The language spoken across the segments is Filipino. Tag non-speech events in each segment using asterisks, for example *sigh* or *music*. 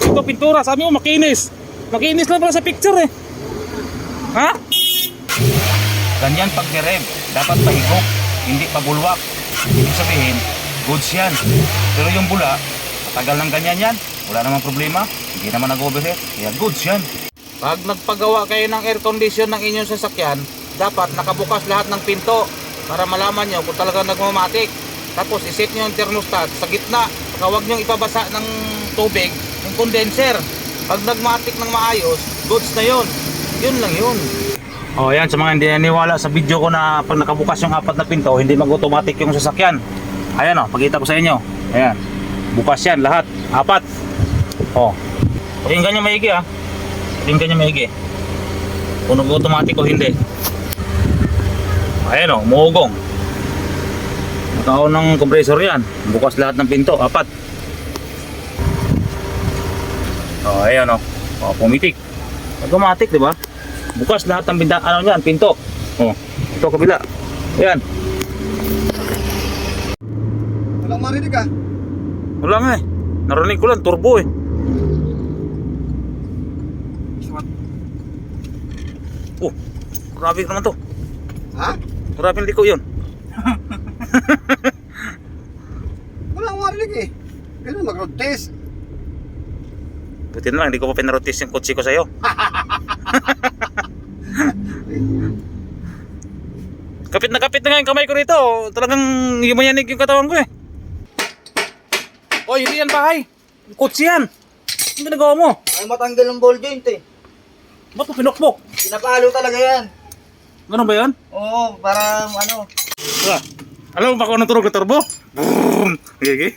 Ito pintura, sabi mo makinis. Makinis lang pala sa picture eh. Ha? Ganyan pag rev dapat pahigop, hindi pabulwak. Ibig sabihin, goods yan. Pero yung bula, matagal ng ganyan yan, wala namang problema, hindi naman nag-overheat, kaya goods yan. Pag nagpagawa kayo ng air condition ng inyong sasakyan, dapat nakabukas lahat ng pinto para malaman nyo kung talagang nagmamatik. Tapos iset nyo yung thermostat sa gitna, saka huwag nyo ipabasa ng tubig yung condenser. Pag nagmatik ng maayos, goods na yun. Yun lang yun. Oh, yan sa mga hindi naniwala sa video ko na pag nakabukas yung apat na pinto, hindi mag-automatic yung sasakyan. Ayan oh, pakita ko sa inyo. Ayan. Bukas yan lahat, apat. Oh. Yung ganyan maigi ah. Yung ganyan maigi. Kung nag-automatic o hindi. Ayan oh, muugong. Nakaon ng compressor yan. Bukas lahat ng pinto, apat. Oh, ayan oh. Oh, pumitik. Automatic, di ba? Bukas lahat ng binta, ano niyan, pinto. Oh, ito kabila. Ayan. Walang marinig ah. Wala nga eh. Narinig ko lang, turbo eh. Oh, grabe naman to. Ha? Grabe liko yun. *laughs* *laughs* Walang marinig eh. Ganun mag-road test. Buti na lang, hindi ko pa pinarotis yung kotse ko sa'yo. *laughs* kapit na kapit na nga yung kamay ko rito. Talagang yumayanig yung katawan ko eh. Oy, hindi yan bahay. Kotse yan. Ang ginagawa mo? Ay matanggal ng ball joint eh. Ba't mo pinokpok? Pinapalo talaga yan. Ganun ba yan? Oo, para ano. Ah, alam mo ba kung anong tunog ng turbo? Boom! Okay, *laughs* okay.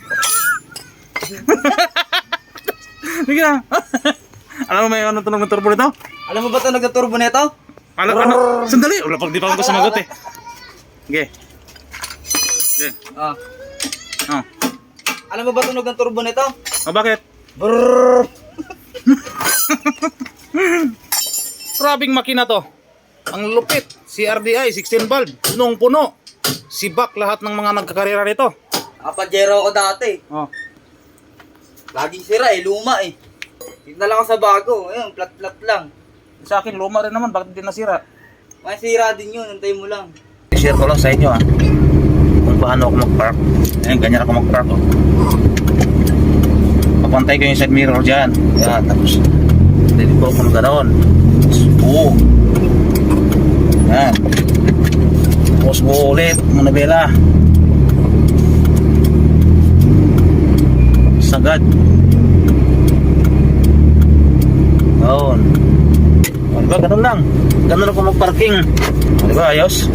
Sige na. *laughs* alam mo may anong tunog ng turbo nito? Alam mo ba ito nagtaturbo nito? Alam ano? Sandali. Wala pag di pa ako sumagot eh. Okay. Okay. Ah. Oh. Alam mo ba tunog ng turbo nito? Oh, bakit? Brrrr. *laughs* Grabing makina to. Ang lupit. CRDI, 16 valve. Punong puno. Sibak lahat ng mga nagkakarera nito. Kapajero ko dati. Oh. Laging sira eh, luma eh. Dito na lang ako sa bago. Ayun, plat-plat lang. Sa akin, luma rin naman. Bakit hindi nasira? May sira din yun, antay mo lang. share ko lang sa inyo ah kung paano ako mag-park ayun ganyan ako mag-park oh. papantay ko yung side mirror dyan yan tapos hindi ko ako ganoon oo yan tapos buo ulit manabela sagad. Yun. Diba ganun lang. Ganun ako mag-parking. O diba ayos